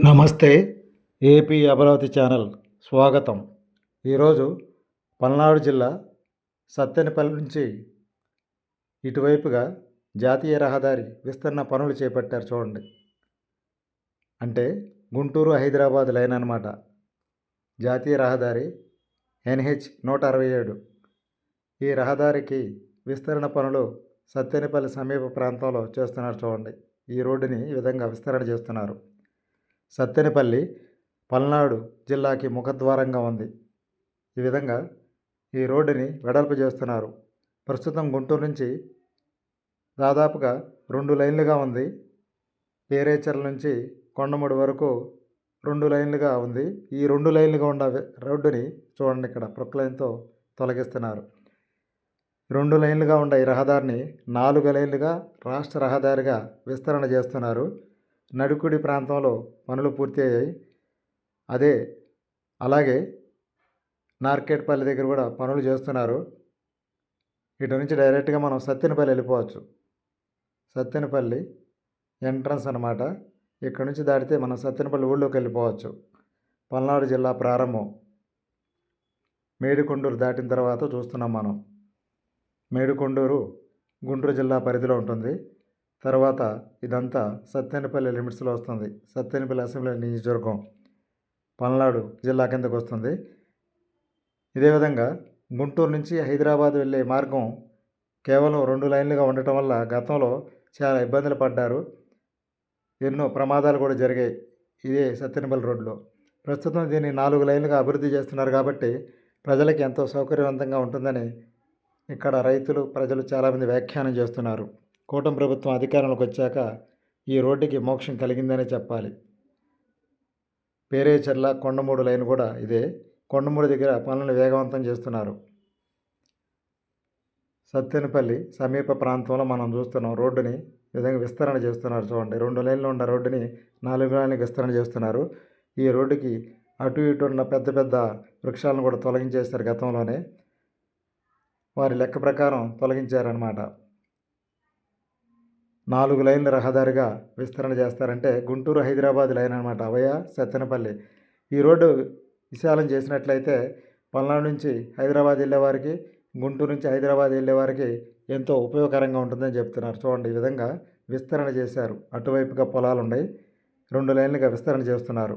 నమస్తే AP Amaravati channel స్వాగతం. ఈరోజు పల్నాడు జిల్లా సత్తెనపల్లి నుంచి ఇటువైపుగా జాతీయ రహదారి విస్తరణ పనులు చేపట్టారు చూడండి. అంటే గుంటూరు హైదరాబాద్ లైన్ అన్నమాట. జాతీయ రహదారి ఎన్హెచ్ నూట అరవై ఏడు. ఈ రహదారికి విస్తరణ పనులు సత్తెనపల్లి సమీప ప్రాంతంలో చేస్తున్నారు చూడండి. ఈ రోడ్డుని ఈ విధంగా విస్తరణ చేస్తున్నారు. సత్తెనపల్లి పల్నాడు జిల్లాకి ముఖద్వారంగా ఉంది. ఈ విధంగా ఈ రోడ్డుని వెడల్పు చేస్తున్నారు. ప్రస్తుతం గుంటూరు నుంచి దాదాపుగా రెండు లైన్లుగా ఉంది. పేరేచర్ల నుంచి కొండముడి వరకు రెండు లైన్లుగా ఉంది. ఈ రెండు లైన్లుగా ఉన్న రోడ్డుని చూడండి ఇక్కడ ప్రొక్లైన్తో తొలగిస్తున్నారు. రెండు లైన్లుగా ఉన్న ఈ రహదారిని నాలుగు లైన్లుగా రాష్ట్ర రహదారిగా విస్తరణ చేస్తున్నారు. నడుకుడి ప్రాంతంలో పనులు పూర్తి అయ్యాయి అదే అలాగే నార్కెట్పల్లి దగ్గర కూడా పనులు చేస్తున్నారు. ఇటు నుంచి డైరెక్ట్గా మనం సత్తెనపల్లి వెళ్ళిపోవచ్చు. సత్తెనపల్లి ఎంట్రన్స్ అనమాట ఇక్కడ నుంచి దాటితే మనం సత్తెనపల్లి ఊళ్ళోకి వెళ్ళిపోవచ్చు. పల్నాడు జిల్లా ప్రారంభం. మేడికొండూరు దాటిన తర్వాత చూస్తున్నాం మనం. మేడికొండూరు గుంటూరు జిల్లా పరిధిలో ఉంటుంది. తర్వాత ఇదంతా సత్తెనపల్లి లిమిట్స్లో వస్తుంది. సత్తెనపల్లి అసెంబ్లీ నియోజకవర్గం పల్నాడు జిల్లా కిందకు వస్తుంది. ఇదే విధంగా గుంటూరు నుంచి హైదరాబాద్ వెళ్ళే మార్గం కేవలం రెండు లైన్లుగా ఉండటం వల్ల గతంలో చాలా ఇబ్బందులు పడ్డారు. ఎన్నో ప్రమాదాలు కూడా జరిగాయి ఇదే సత్తెనపల్లి రోడ్లో ప్రస్తుతం దీన్ని నాలుగు లైన్లుగా అభివృద్ధి చేస్తున్నారు కాబట్టి ప్రజలకి ఎంతో సౌకర్యవంతంగా ఉంటుందని ఇక్కడ రైతులు ప్రజలు చాలామంది వ్యాఖ్యానం చేస్తున్నారు. కూటమి ప్రభుత్వం అధికారంలోకి వచ్చాక ఈ రోడ్డుకి మోక్షం కలిగిందనే చెప్పాలి. పేరేచర్ల కొండమూడు లైన్ కూడా ఇదే. కొండమూడు దగ్గర పనులను వేగవంతం చేస్తున్నారు. సత్తెనపల్లి సమీప ప్రాంతంలో మనం చూస్తున్నాం రోడ్డుని విధంగా విస్తరణ చేస్తున్నారు చూడండి. రెండు లైన్లు ఉన్న రోడ్డుని నాలుగు లైన్లకు విస్తరణ చేస్తున్నారు. ఈ రోడ్డుకి అటు ఇటు ఉన్న పెద్ద పెద్ద వృక్షాలను కూడా తొలగించేస్తారు గతంలోనే. వారి లెక్క ప్రకారం తొలగించారనమాట నాలుగు లైన్ల రహదారిగా విస్తరణ చేస్తారంటే గుంటూరు హైదరాబాద్ లైన్ అనమాట అవయ సత్తెనపల్లి. ఈ రోడ్డు విశాలం చేసినట్లయితే పల్నాడు నుంచి హైదరాబాద్ వెళ్ళేవారికి గుంటూరు నుంచి హైదరాబాద్ వెళ్ళే వారికి ఎంతో ఉపయోగకరంగా ఉంటుందని చెప్తున్నారు. చూడండి ఈ విధంగా విస్తరణ చేశారు. అటువైపుగా పొలాలు ఉన్నాయి. రెండు లైన్లుగా విస్తరణ చేస్తున్నారు.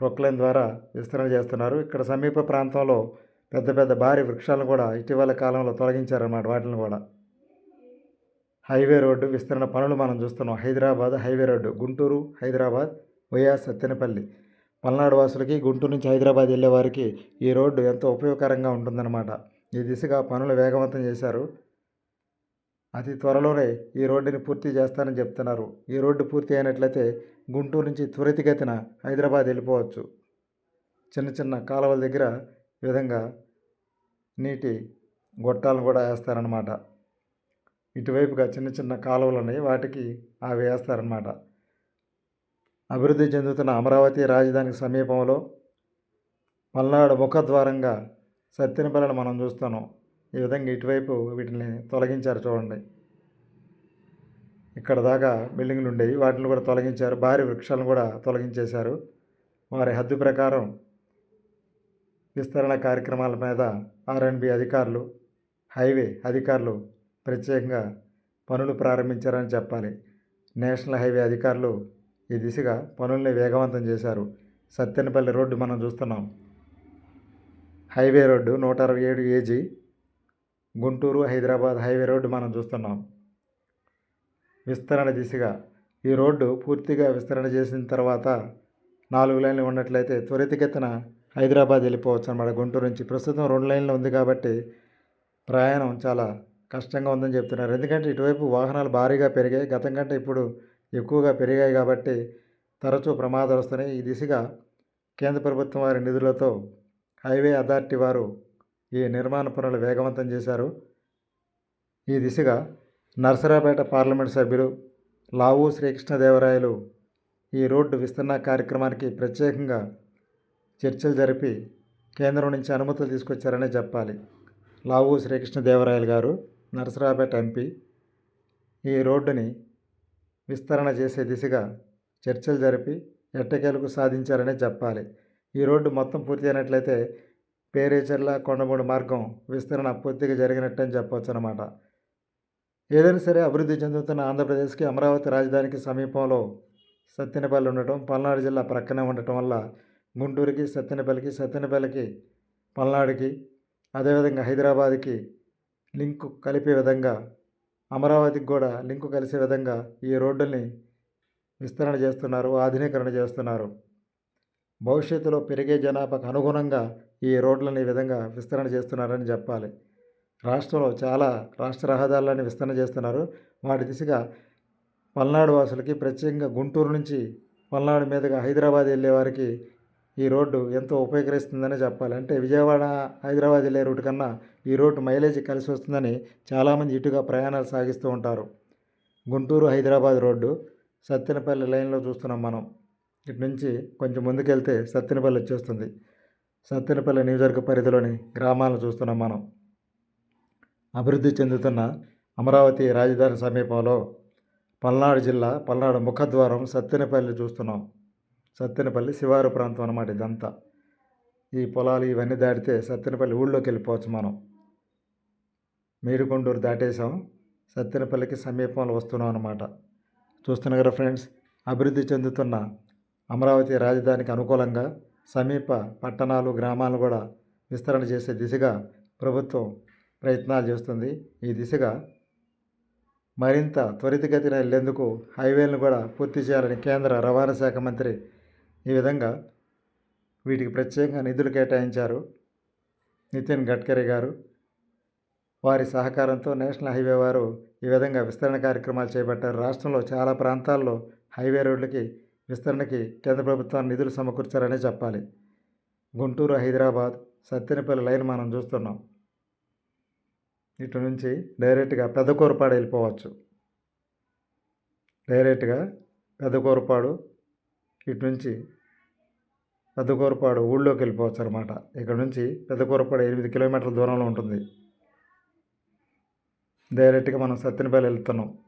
ప్రొక్లైన్ ద్వారా విస్తరణ చేస్తున్నారు. ఇక్కడ సమీప ప్రాంతంలో పెద్ద పెద్ద భారీ వృక్షాలను కూడా ఇటీవల కాలంలో తొలగించారన్నమాట. వాటిని కూడా హైవే రోడ్డు విస్తరణ పనులు మనం చూస్తున్నాం. Hyderabad highway road Guntur Hyderabad YS Sattenapalli. Palnadu వాసులకి Guntur నుంచి హైదరాబాద్ వెళ్ళే వారికి ఈ రోడ్డు ఎంతో ఉపయోగకరంగా ఉంటుందన్నమాట. ఈ దిశగా పనులు వేగవంతం చేశారు. అతి త్వరలోనే ఈ రోడ్డుని పూర్తి చేస్తానని చెప్తున్నారు. ఈ రోడ్డు పూర్తి అయినట్లయితే గుంటూరు నుంచి త్వరితగతిన హైదరాబాద్ వెళ్ళిపోవచ్చు. చిన్న చిన్న కాలువల దగ్గర విధంగా నీటి గొట్టాలను కూడా వేస్తారనమాట ఇటువైపుగా చిన్న చిన్న కాలువలు ఉన్నాయి. వాటికి అవి వేస్తారనమాట అభివృద్ధి చెందుతున్న అమరావతి రాజధానికి సమీపంలో పల్నాడు ముఖద్వారంగా సత్యనపల్లిని మనం చూస్తాను. ఈ విధంగా ఇటువైపు వీటిని తొలగించారు చూడండి. ఇక్కడ దాకా బిల్డింగ్లు ఉండేవి. వాటిని కూడా తొలగించారు. భారీ వృక్షాలను కూడా తొలగించేశారు. వారి హద్దు ప్రకారం విస్తరణ కార్యక్రమాల మీద ఆర్ఎండ్బి అధికారులు హైవే అధికారులు ప్రత్యేకంగా పనులు ప్రారంభించారని చెప్పాలి. నేషనల్ హైవే అధికారులు ఈ దిశగా పనుల్ని వేగవంతం చేశారు. సత్తెనపల్లి రోడ్డు మనం చూస్తున్నాం. హైవే రోడ్డు నూట అరవై ఏడు AG Guntur Hyderabad highway road మనం చూస్తున్నాం. విస్తరణ దిశగా ఈ రోడ్డు పూర్తిగా విస్తరణ చేసిన తర్వాత నాలుగు లైన్లు ఉన్నట్లయితే త్వరితగతిన హైదరాబాద్ వెళ్ళిపోవచ్చు అన్నమాట. గుంటూరు నుంచి ప్రస్తుతం రెండు లైన్లు ఉంది కాబట్టి ప్రయాణం చాలా కష్టంగా ఉందని చెప్తున్నారు. ఎందుకంటే ఇటువైపు వాహనాలు భారీగా పెరిగాయి. గతం కంటే ఇప్పుడు ఎక్కువగా పెరిగాయి కాబట్టి తరచూ ప్రమాదాలు వస్తున్నాయి. ఈ దిశగా కేంద్ర ప్రభుత్వం వారి నిధులతో హైవే అథారిటీ వారు ఈ నిర్మాణ పనులు వేగవంతం చేశారు. ఈ దిశగా నర్సరాపేట పార్లమెంట్ సభ్యులు లావు శ్రీకృష్ణదేవరాయలు ఈ రోడ్డు విస్తరణ కార్యక్రమానికి ప్రత్యేకంగా చర్చలు జరిపి కేంద్రం నుంచి అనుమతులు తీసుకొచ్చారనే చెప్పాలి. లావు శ్రీకృష్ణదేవరాయలు గారు. నరసరాపేట ఎంపీ. ఈ రోడ్డుని విస్తరణ చేసే దిశగా చర్చలు జరిపి ఎట్టకేలకు సాధించారనే చెప్పాలి. ఈ రోడ్డు మొత్తం పూర్తి అయినట్లయితే పేరేచర్ల కొండమూడు మార్గం విస్తరణ పూర్తిగా జరిగినట్టని చెప్పవచ్చు అనమాట ఏదైనా సరే అభివృద్ధి చెందుతున్న ఆంధ్రప్రదేశ్కి అమరావతి రాజధానికి సమీపంలో సత్తెనపల్లి ఉండటం పల్నాడు జిల్లా ప్రక్కనే ఉండటం వల్ల గుంటూరుకి సత్తెనపల్లికి సత్తెనపల్లికి పల్నాడుకి అదేవిధంగా హైదరాబాద్కి లింకు కలిపే విధంగా అమరావతికి కూడా లింకు కలిసే విధంగా ఈ రోడ్డుల్ని విస్తరణ చేస్తున్నారు ఆధునీకరణ చేస్తున్నారు. భవిష్యత్తులో పెరిగే జనాభాకు అనుగుణంగా ఈ రోడ్లను ఈ విధంగా విస్తరణ చేస్తున్నారని చెప్పాలి. రాష్ట్రంలో చాలా రాష్ట్ర రహదారులను విస్తరణ చేస్తున్నారు. వాటి దిశగా పల్నాడు వాసులకి ప్రత్యేకంగా గుంటూరు నుంచి పల్నాడు మీదుగా హైదరాబాద్ వెళ్ళే వారికి ఈ రోడ్డు ఎంతో ఉపయోగరిస్తుందని చెప్పాలి. అంటే విజయవాడ హైదరాబాద్ వెళ్ళే రూట్ కన్నా ఈ రోడ్డు మైలేజ్ కలిసి వస్తుందని చాలామంది ఇటుగా ప్రయాణాలు సాగిస్తూ ఉంటారు. గుంటూరు హైదరాబాద్ రోడ్డు సత్తెనపల్లి లైన్లో చూస్తున్నాం మనం. ఇటు నుంచి కొంచెం ముందుకెళ్తే సత్తెనపల్లి వచ్చేస్తుంది. సత్తెనపల్లి నియోజకవర్గ పరిధిలోని గ్రామాలను చూస్తున్నాం మనం. అభివృద్ధి చెందుతున్న అమరావతి రాజధాని సమీపంలో పల్నాడు జిల్లా పల్నాడు ముఖద్వారం సత్తెనపల్లి చూస్తున్నాం. సత్తెనపల్లి శివారు ప్రాంతం అన్నమాట ఇదంతా. ఈ పొలాలు ఇవన్నీ దాటితే సత్తెనపల్లి ఊళ్ళోకి వెళ్ళిపోవచ్చు మనం. మేడికొండూరు దాటేసాం సత్తెనపల్లికి సమీపంలో వస్తున్నాం అన్నమాట. చూస్తున్నారు కదా ఫ్రెండ్స్ అభివృద్ధి చెందుతున్న అమరావతి రాజధానికి అనుకూలంగా సమీప పట్టణాలు గ్రామాలను కూడా విస్తరణ చేసే దిశగా ప్రభుత్వం ప్రయత్నాలు చేస్తుంది. ఈ దిశగా మరింత త్వరితగతిన వెళ్ళేందుకు హైవేలను కూడా పూర్తి చేయాలని కేంద్ర రవాణా శాఖ మంత్రి ఈ విధంగా వీటికి ప్రత్యేకంగా నిధులు కేటాయించారు. నితిన్ గడ్కరీ గారు వారి సహకారంతో నేషనల్ హైవే వారు ఈ విధంగా విస్తరణ కార్యక్రమాలు చేపట్టారు. రాష్ట్రంలో చాలా ప్రాంతాల్లో హైవే రోడ్లకి విస్తరణకి కేంద్ర ప్రభుత్వం నిధులు సమకూర్చారనే చెప్పాలి. గుంటూరు హైదరాబాద్ సత్తెనపల్లి లైన్ మనం చూస్తున్నాం. ఇటు నుంచి డైరెక్ట్గా పెద్దకూరపాడు వెళ్ళిపోవచ్చు. డైరెక్ట్గా పెద్దకూరపాడు ఇటు నుంచి పెద్దకూరపాడు ఊళ్ళోకి వెళ్ళిపోవచ్చు అనమాట ఇక్కడ నుంచి పెద్దకూరపాడు ఎనిమిది కిలోమీటర్ల దూరంలో ఉంటుంది. డైరెక్ట్గా మనం సత్తెనపల్లి వెళ్తున్నాం.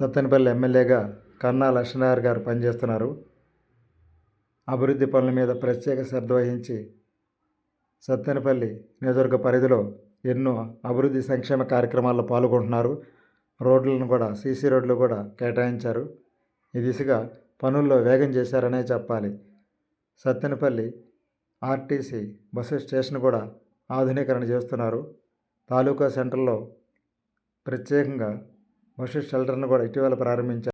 సత్తెనపల్లి ఎమ్మెల్యేగా కన్నా లక్ష్మీనారాయణ గారు పనిచేస్తున్నారు. అభివృద్ధి పనుల మీద ప్రత్యేక శ్రద్ధ వహించి సత్తెనపల్లి నియోజకవర్గ పరిధిలో ఎన్నో అభివృద్ధి సంక్షేమ కార్యక్రమాల్లో పాల్గొంటున్నారు. రోడ్లను కూడా సీసీ రోడ్లు కూడా కేటాయించారు. ఈ దిశగా పనుల్లో వేగం చేశారనే చెప్పాలి. సత్తెనపల్లి ఆర్టీసీ బస్సు స్టేషన్ కూడా ఆధునీకరణ చేస్తున్నారు. తాలూకా సెంటర్లో ప్రత్యేకంగా బస్సు షెల్టర్ను కూడా ఇటీవల ప్రారంభించారు.